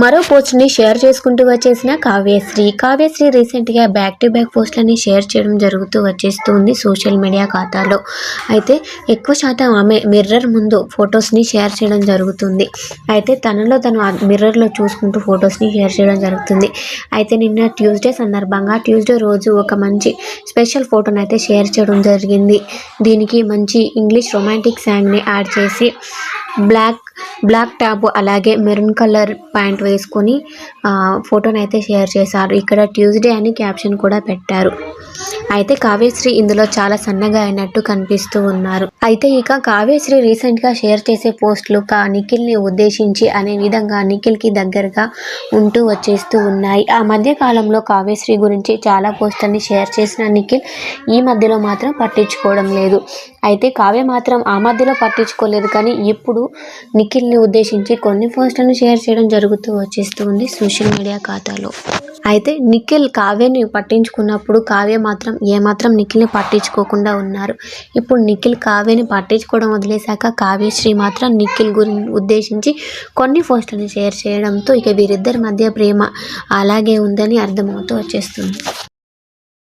మరో పోస్ట్ని షేర్ చేసుకుంటూ వచ్చేసిన కావ్యశ్రీ. కావ్యశ్రీ రీసెంట్గా బ్యాక్ టు బ్యాక్ పోస్ట్లని షేర్ చేయడం జరుగుతూ వచ్చేస్తుంది సోషల్ మీడియా ఖాతాలో. అయితే ఎక్కువ శాతం ఆమె మిర్రర్ ముందు ఫొటోస్ని షేర్ చేయడం జరుగుతుంది. అయితే తనలో తను మిర్రర్లో చూసుకుంటూ ఫొటోస్ని షేర్ చేయడం జరుగుతుంది. అయితే నిన్న ట్యూస్డే సందర్భంగా ట్యూస్డే రోజు ఒక మంచి స్పెషల్ ఫోటోని అయితే షేర్ చేయడం జరిగింది. దీనికి మంచి ఇంగ్లీష్ రొమాంటిక్ సాంగ్ని యాడ్ చేసి బ్లాక్ బ్లాక్ టాప్ అలాగే మెరూన్ కలర్ ప్యాంట్ వేసుకొని ఆ, ఫోటోని షేర్ చేశారు. ఇక్కడ ట్యూస్డే అని క్యాప్షన్ కూడా పెట్టారు. అయితే కావ్యశ్రీ ఇందులో చాలా సన్నగా అయినట్టు కనిపిస్తూ ఉన్నారు. అయితే ఇక కావ్యశ్రీ రీసెంట్గా షేర్ చేసే పోస్టులు కా నిఖిల్ని ఉద్దేశించి అనే విధంగా నిఖిల్కి దగ్గరగా ఉంటూ వచ్చేస్తూ ఉన్నాయి. ఆ మధ్య కాలంలో కావ్యశ్రీ గురించి చాలా పోస్టర్ని షేర్ చేసిన నిఖిల్ ఈ మధ్యలో మాత్రం పట్టించుకోవడం లేదు. అయితే కావ్య మాత్రం ఆ మధ్యలో పట్టించుకోలేదు కానీ ఇప్పుడు నిఖిల్ని ఉద్దేశించి కొన్ని పోస్టులను షేర్ చేయడం జరుగుతూ వచ్చేస్తూ ఉంది సోషల్ మీడియా ఖాతాలో. అయితే నిఖిల్ కావ్యని పట్టించుకున్నప్పుడు కావ్య మాత్రం ఏమాత్రం నిఖిల్ని పట్టించుకోకుండా ఉన్నారు. ఇప్పుడు నిఖిల్ కావ్యని పట్టించుకోవడం వదిలేశాక కావ్యశ్రీ మాత్రం నిఖిల్ గురి ఉద్దేశించి కొన్ని పోస్టులను షేర్ చేయడంతో ఇక వీరిద్దరి మధ్య ప్రేమ అలాగే ఉందని అర్థమవుతూ వచ్చేస్తుంది.